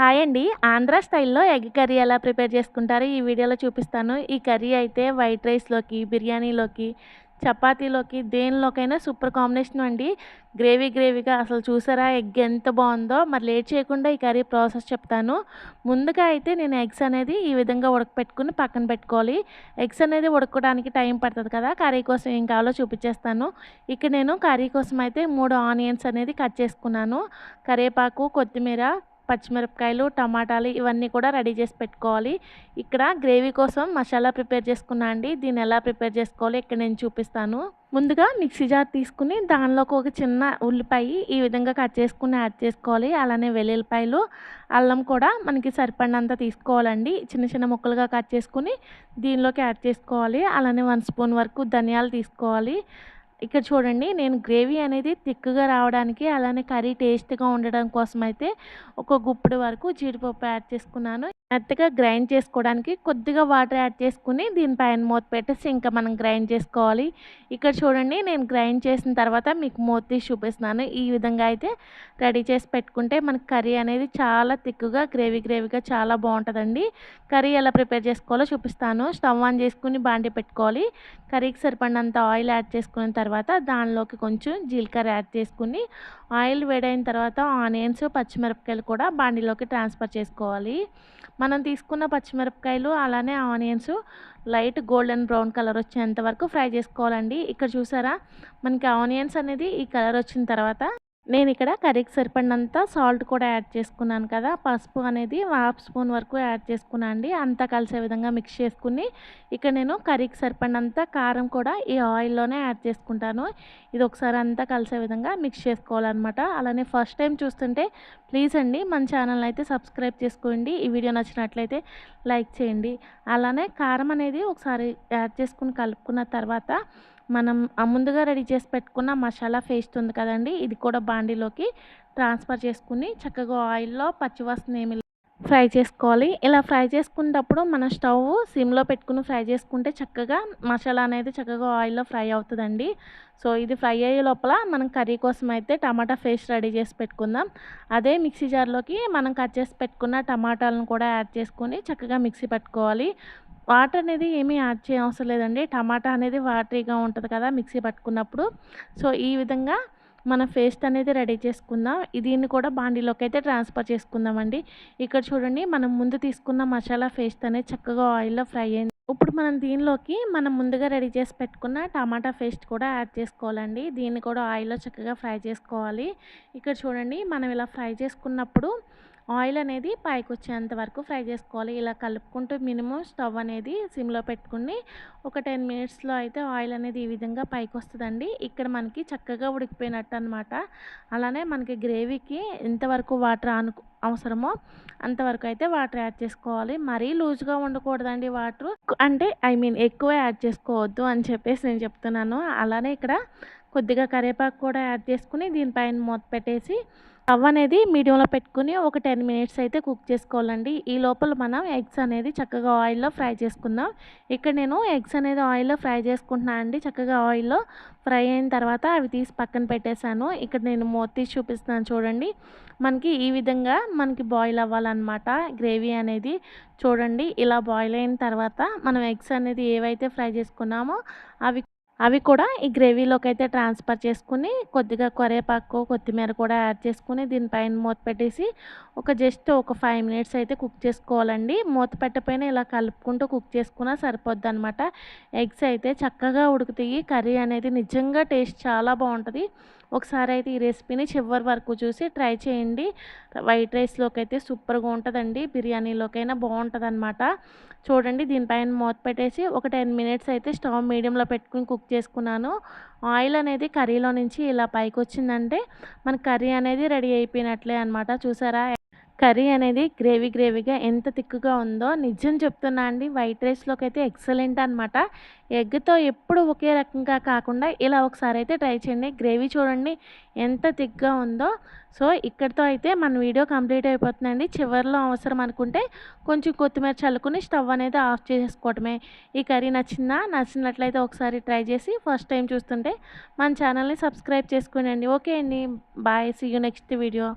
Hi అండి. ఆంధ్ర స్టైల్లో egg curry ఎలా ప్రిపేర్ చేసుకుంటారో ఈ వీడియోలో చూపిస్తాను. ఈ కర్రీ అయితే వైట్ రైస్లోకి బిర్యానీలోకి చపాతీలోకి దేనిలోకైనా సూపర్ కాంబినేషన్ అండి. గ్రేవీ గ్రేవీగా అసలు చూసారా ఎగ్ ఎంత బాగుందో. మరి లేట్ చేయకుండా ఈ కర్రీ ప్రాసెస్ చెప్తాను. ముందుగా అయితే నేను ఎగ్స్ అనేది ఈ విధంగా ఉడకపెట్టుకుని పక్కన పెట్టుకోవాలి. ఎగ్స్ అనేది ఉడకడానికి టైం పడుతుంది కదా. కర్రీ కోసం ఏం కావాలో చూపించేస్తాను. ఇక్కడ నేను కర్రీ కోసం అయితే మూడు ఆనియన్స్ అనేది కట్ చేసుకున్నాను. కరివేపాకు కొత్తిమీర పచ్చిమిరపకాయలు టమాటాలు ఇవన్నీ కూడా రెడీ చేసి పెట్టుకోవాలి. ఇక్కడ గ్రేవీ కోసం మసాలా ప్రిపేర్ చేసుకున్నా అండి. దీన్ని ఎలా ప్రిపేర్ చేసుకోవాలి ఇక్కడ నేను చూపిస్తాను. ముందుగా మిక్సీ జార్ తీసుకుని దానిలోకి ఒక చిన్న ఉల్లిపాయ ఈ విధంగా కట్ చేసుకుని యాడ్ చేసుకోవాలి. అలానే వెల్లుల్లిపాయలు అల్లం కూడా మనకి సరిపడినంత తీసుకోవాలండి. చిన్న చిన్న ముక్కలుగా కట్ చేసుకుని దీనిలోకి యాడ్ చేసుకోవాలి. అలానే వన్ స్పూన్ వరకు ధనియాలు తీసుకోవాలి. ఇక్కడ చూడండి నేను గ్రేవీ అనేది థిక్గా రావడానికి అలానే కర్రీ టేస్ట్గా ఉండడం కోసం అయితే ఒక గుప్పుడు వరకు జీడిపప్పు యాడ్ చేసుకున్నాను. మెత్తగా గ్రైండ్ చేసుకోవడానికి కొద్దిగా వాటర్ యాడ్ చేసుకుని దీనిపైన మూత పెట్టేసి ఇంకా మనం గ్రైండ్ చేసుకోవాలి. ఇక్కడ చూడండి నేను గ్రైండ్ చేసిన తర్వాత మీకు మూత తీసి చూపిస్తున్నాను. ఈ విధంగా అయితే రెడీ చేసి పెట్టుకుంటే మనకి కర్రీ అనేది చాలా థిక్గా గ్రేవీ గ్రేవీగా చాలా బాగుంటుందండి. కర్రీ ఎలా ప్రిపేర్ చేసుకోవాలో చూపిస్తాను. స్టవ్ ఆన్ చేసుకుని బాండి పెట్టుకోవాలి. కర్రీకి సరిపడినంత ఆయిల్ యాడ్ చేసుకున్న తర్వాత తర్వాత దానిలోకి కొంచెం జీలకర్ర యాడ్ చేసుకుని ఆయిల్ వేడైన తర్వాత ఆనియన్స్ పచ్చిమిరపకాయలు కూడా బాండిలోకి ట్రాన్స్ఫర్ చేసుకోవాలి. మనం తీసుకున్న పచ్చిమిరపకాయలు అలానే onions light golden brown colour వచ్చేంత వరకు ఫ్రై చేసుకోవాలండి. ఇక్కడ చూసారా? మనకి ఆనియన్స్ అనేది ఈ కలర్ వచ్చిన తర్వాత నేను ఇక్కడ కర్రీకి సరిపడినంత సాల్ట్ కూడా యాడ్ చేసుకున్నాను కదా పసుపు అనేది హాఫ్ స్పూన్ వరకు యాడ్ చేసుకున్నాను అండి. అంతా కలిసే విధంగా మిక్స్ చేసుకుని ఇక్కడ నేను కర్రీకి సరిపడినంత కారం కూడా ఈ ఆయిల్లోనే యాడ్ చేసుకుంటాను. ఇది ఒకసారి అంతా కలిసే విధంగా మిక్స్ చేసుకోవాలన్నమాట. అలానే ఫస్ట్ టైం చూస్తుంటే ప్లీజ్ అండి మన ఛానల్ అయితే సబ్స్క్రైబ్ చేసుకోండి. ఈ వీడియో నచ్చినట్లయితే లైక్ చేయండి. అలానే కారం అనేది ఒకసారి యాడ్ చేసుకుని కలుపుకున్న తర్వాత మనం ముందుగా రెడీ చేసి పెట్టుకున్న మసాలా పేస్ట్ ఉంది కదండి ఇది కూడా బాండీలోకి ట్రాన్స్ఫర్ చేసుకుని చక్కగా ఆయిల్లో పచ్చివాసన ఏమి ఫ్రై చేసుకోవాలి. ఇలా ఫ్రై చేసుకునేటప్పుడు మన స్టవ్ సిమ్లో పెట్టుకుని ఫ్రై చేసుకుంటే చక్కగా మసాలా అనేది చక్కగా ఆయిల్లో ఫ్రై అవుతుందండి. సో ఇది ఫ్రై అయ్యే లోపల మనం కర్రీ కోసం అయితే టమాటా పేస్ట్ రెడీ చేసి పెట్టుకుందాం. అదే మిక్సీ జార్లోకి మనం కట్ చేసి పెట్టుకున్న టమాటాలను కూడా యాడ్ చేసుకొని చక్కగా మిక్సీ పెట్టుకోవాలి. వాటర్ అనేది ఏమీ యాడ్ చేయ అవసరం లేదండి. టమాటా అనేది వాటరీగా ఉంటుంది కదా మిక్సీ పట్టుకున్నప్పుడు. సో ఈ విధంగా మన పేస్ట్ అనేది రెడీ చేసుకుందాం. దీన్ని కూడా బాండీలోకి అయితే ట్రాన్స్ఫర్ చేసుకుందామండి. ఇక్కడ చూడండి మనం ముందు తీసుకున్న మసాలా పేస్ట్ అనేది చక్కగా ఆయిల్లో ఫ్రై అయింది. ఇప్పుడు మనం దీనిలోకి మనం ముందుగా రెడీ చేసి పెట్టుకున్న టమాటా పేస్ట్ కూడా యాడ్ చేసుకోవాలండి. దీన్ని కూడా ఆయిల్లో చక్కగా ఫ్రై చేసుకోవాలి. ఇక్కడ చూడండి మనం ఇలా ఫ్రై చేసుకున్నప్పుడు ఆయిల్ అనేది పైకి వచ్చేంత వరకు ఫ్రై చేసుకోవాలి. ఇలా కలుపుకుంటూ మినిమం స్టవ్ అనేది సిమ్లో పెట్టుకుని ఒక టెన్ మినిట్స్లో అయితే ఆయిల్ అనేది ఈ విధంగా పైకి వస్తుందండి ఇక్కడ మనకి చక్కగా ఉడికిపోయినట్టు అనమాట అలానే మనకి గ్రేవీకి ఎంతవరకు వాటర్ అను అవసరమో అంతవరకు అయితే వాటర్ యాడ్ చేసుకోవాలి. మరీ లూజ్గా ఉండకూడదండి వాటర్. అంటే ఐ మీన్ ఎక్కువ యాడ్ చేసుకోవద్దు అని చెప్పేసి నేను చెప్తున్నాను. అలానే ఇక్కడ కొద్దిగా కరివేపాకు కూడా యాడ్ చేసుకుని దీనిపైన మూత పెట్టేసి స్టవ్ అనేది మీడియంలో పెట్టుకుని ఒక టెన్ మినిట్స్ అయితే కుక్ చేసుకోవాలండి. ఈ లోపల మనం ఎగ్స్ అనేది చక్కగా ఆయిల్లో ఫ్రై చేసుకుందాం. ఇక్కడ నేను ఎగ్స్ అనేది ఆయిల్లో ఫ్రై చేసుకుంటున్నాను అండి. చక్కగా ఆయిల్లో ఫ్రై అయిన తర్వాత అవి తీసి పక్కన పెట్టేశాను. ఇక్కడ నేను మూత తీసి చూపిస్తున్నాను చూడండి. మనకి ఈ విధంగా మనకి బాయిల్ అవ్వాలన్నమాట. గ్రేవీ అనేది చూడండి. ఇలా బాయిల్ అయిన తర్వాత మనం ఎగ్స్ అనేది ఏవైతే ఫ్రై చేసుకున్నామో అవి అవి కూడా ఈ గ్రేవీలోకి అయితే ట్రాన్స్ఫర్ చేసుకుని కొద్దిగా కరివేపాకు కొత్తిమీర కూడా యాడ్ చేసుకుని దీనిపైన మూత పెట్టేసి ఒక జస్ట్ ఒక ఫైవ్ మినిట్స్ అయితే కుక్ చేసుకోవాలండి. మూత పెట్టపైన ఇలా కలుపుకుంటూ కుక్ చేసుకున్నా సరిపోద్ది అనమాట ఎగ్స్ అయితే చక్కగా ఉడుకుతాయి. కర్రీ అనేది నిజంగా టేస్ట్ చాలా బాగుంటుంది. ఒకసారి అయితే ఈ రెసిపీని చివరి వరకు చూసి ట్రై చేయండి. వైట్ రైస్లోకి అయితే సూపర్గా ఉంటుందండి. బిర్యానీలోకైనా బాగుంటుంది అనమాట చూడండి దీనిపైన మూత పెట్టేసి ఒక టెన్ మినిట్స్ అయితే స్టవ్ మీడియంలో పెట్టుకుని కుక్ చేసుకున్నాను. ఆయిల్ అనేది కర్రీలో నుంచి ఇలా పైకి వచ్చిందంటే మన కర్రీ అనేది రెడీ అయిపోయినట్లే అనమాట చూసారా? కర్రీ అనేది గ్రేవీ గ్రేవీగా ఎంత తిక్కుగా ఉందో నిజం చెప్తున్నా అండి. వైట్ రైస్లోకి అయితే ఎక్సలెంట్ అనమాట ఎగ్తో ఎప్పుడు ఒకే రకంగా కాకుండా ఇలా ఒకసారి అయితే ట్రై చేయండి. గ్రేవీ చూడండి ఎంత థిక్గా ఉందో. సో ఇక్కడితో అయితే మన వీడియో కంప్లీట్ అయిపోతుందండి. చివరిలో అవసరం అనుకుంటే కొంచెం కొత్తిమీర చల్లుకుని స్టవ్ అనేది ఆఫ్ చేసుకోవటమే. ఈ కర్రీ నచ్చిందా? నచ్చినట్లయితే ఒకసారి ట్రై చేసి ఫస్ట్ టైం చూస్తుంటే మన ఛానల్ని సబ్స్క్రైబ్ చేసుకోండి ఓకే అండి. Bye. See you next video